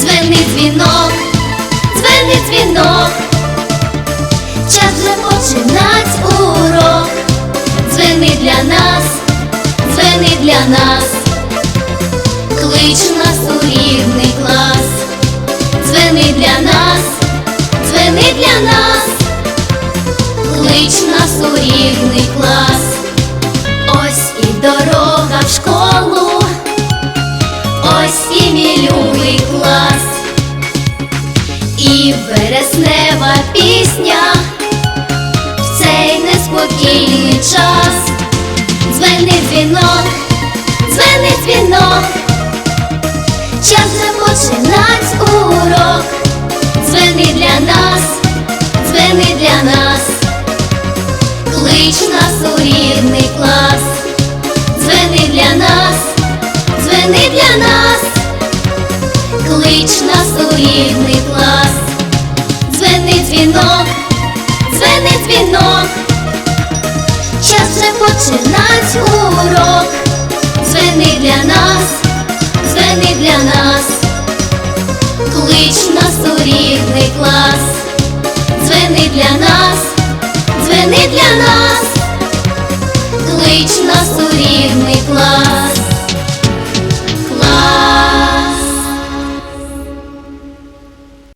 Дзвени дзвінок, дзвени дзвінок, час вже починать урок. Дзвени для нас, дзвени для нас, клич нас у рідний клас. Дзвени для нас, дзвени для нас, клич нас у рідний клас. І вереснева пісня в цей неспокійний час. Дзвени дзвінок, дзвени дзвінок, час вже починать урок. Дзвени для нас, дзвени для нас, клич нас у рідний клас. Дзвени для нас, дзвени для нас, клич нас у рідний дзвінок, дзвени дзвінок, час вже починать урок. Дзвени для нас, дзвени для нас, клич нас у рідний клас. Дзвени для нас, дзвени для нас, клич нас у рідний клас.